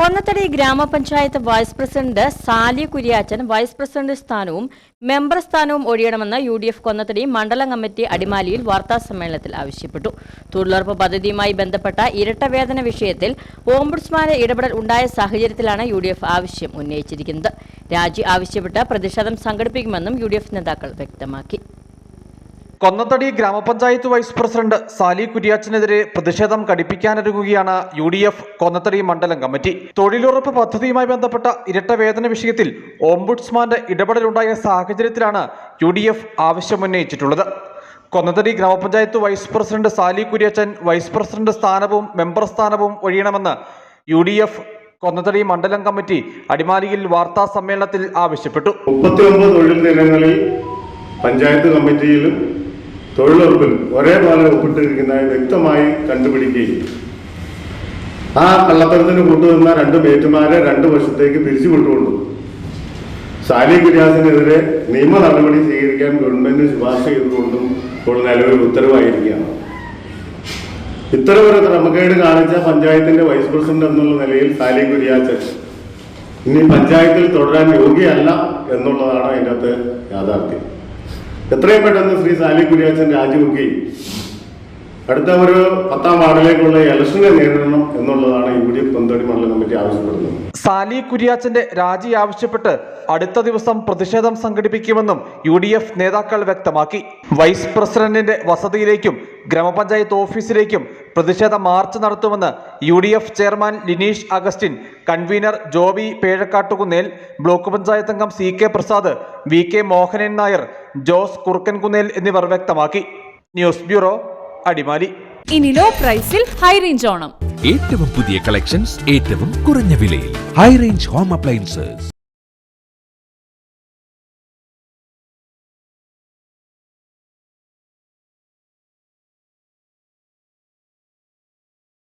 Konnathadi grama panchayat vice president Sally Kuriachan vice president സ്ഥാനവും member സ്ഥാനവും ഒഴിയണമെന്ന് U D F Konnathady മണ്ഡലം committee അടിമാലിയിൽ വാർത്താസമ്മേളനത്തിൽ ആവശ്യപ്പെട്ടു. തൊഴിലുറപ്പ് പദ്ധതിയുമായി ബന്ധപ്പെട്ട ഇരട്ടവേതന വിഷയത്തിൽ ഓംബുഡ്സ്മാന്റെ ഇടപെടൽ ഉണ്ടായ സാഹചര്യത്തിലാണ് യു ആവശ്യം ഉന്നയിച്ചിരിക്കുന്നത്. രാജി ആവശ്യപ്പെട്ട് പ്രതിഷേധം സംഘടിപ്പിക്കുമെന്നും യു നേതാക്കൾ വ്യക്തമാക്കി. കൊന്നത്തടി ഗ്രാമപഞ്ചായത്ത് വൈസ് പ്രസിഡന്റ് സാലി കുര്യാച്ചനെതിരെ പ്രതിഷേധം കടിപ്പിക്കാനൊരുങ്ങുകയാണ് യു ഡി എഫ് കൊന്നത്തടി മണ്ഡലം കമ്മിറ്റി. തൊഴിലുറപ്പ് പദ്ധതിയുമായി ബന്ധപ്പെട്ട ഇരട്ട വേതന വിഷയത്തിൽ ഓംബുഡ്സ്മാന്റെ ഇടപെടലുണ്ടായ സാഹചര്യത്തിലാണ് U D F ആവശ്യമുന്നയിച്ചിട്ടുള്ളത്. Konnathadi grama panchayat vice president Sally Kuriachan vice president സ്ഥാനവും മെമ്പർ സ്ഥാനവും ഒഴിയണമെന്ന് യു ഡി എഫ് കൊന്നത്തടി മണ്ഡലം കമ്മിറ്റി അടിമാലിയിൽ വാർത്താ സമ്മേളനത്തിൽ ആവശ്യപ്പെട്ടു. പഞ്ചായത്ത് കമ്മിറ്റിയിലും തൊഴിലുറപ്പിലും ഒരേപോലെ ഒപ്പിട്ടിരിക്കുന്നതായി വ്യക്തമായി കണ്ടുപിടിക്കുകയും ആ കള്ളത്തരത്തിന് കൂട്ടുനിന്ന രണ്ട് മേറ്റുമാരെ രണ്ട് വർഷത്തേക്ക് പിരിച്ചുവിട്ടുകൊണ്ടും സാലി കുര്യാസിനെതിരെ നിയമ നടപടി സ്വീകരിക്കാൻ ഗവൺമെന്റ് ശുപാർശ ചെയ്തുകൊണ്ടും ഇപ്പോൾ നിലവിൽ ഉത്തരവായിരിക്കുകയാണ്. ഇത്തരമൊരു ക്രമക്കേട് കാണിച്ച പഞ്ചായത്തിന്റെ വൈസ് പ്രസിഡന്റ് എന്നുള്ള നിലയിൽ സാലി ഗുര്യാച്ചൻ ഇനി പഞ്ചായത്തിൽ തുടരാൻ യോഗ്യല്ല എന്നുള്ളതാണ് അതിന്റെ അകത്ത് യാഥാർത്ഥ്യം. എത്രയും പെട്ടെന്ന് ശ്രീ സാലി കുര്യാച്ചൻ രാജിവെക്കുകയും അടുത്ത ഒരു പത്താം വാർഡിലേക്കുള്ള ഇലക്ഷനെ നേരിടണം എന്നുള്ളതാണ് യു ഡി എഫ് പന്തോടി മണ്ഡലം കമ്മിറ്റി ആവശ്യപ്പെടുന്നത്. സാലി കുര്യാച്ചന്റെ രാജി ആവശ്യപ്പെട്ട് അടുത്ത ദിവസം പ്രതിഷേധം സംഘടിപ്പിക്കുമെന്നും യു ഡി എഫ് നേതാക്കൾ വ്യക്തമാക്കി. വൈസ് പ്രസിഡന്റിന്റെ വസതിയിലേക്കും ഗ്രാമപഞ്ചായത്ത് ഓഫീസിലേക്കും പ്രതിഷേധ മാർച്ച് നടത്തുമെന്ന് U D F chairman Lineesh Augustine convener Joby Pezhakattukunnel block panchayat അംഗം C K Prasad V K Mohanan Nair Jose Kurukkankunnel എന്നിവർ വ്യക്തമാക്കി. News bureau Adimali. ഇനി ലോ പ്രൈസിൽ ഹൈ റേഞ്ച് ഓണം. ഏറ്റവും പുതിയ കളക്ഷൻസ് ഏറ്റവും കുറഞ്ഞ വിലയിൽ. High range home appliances.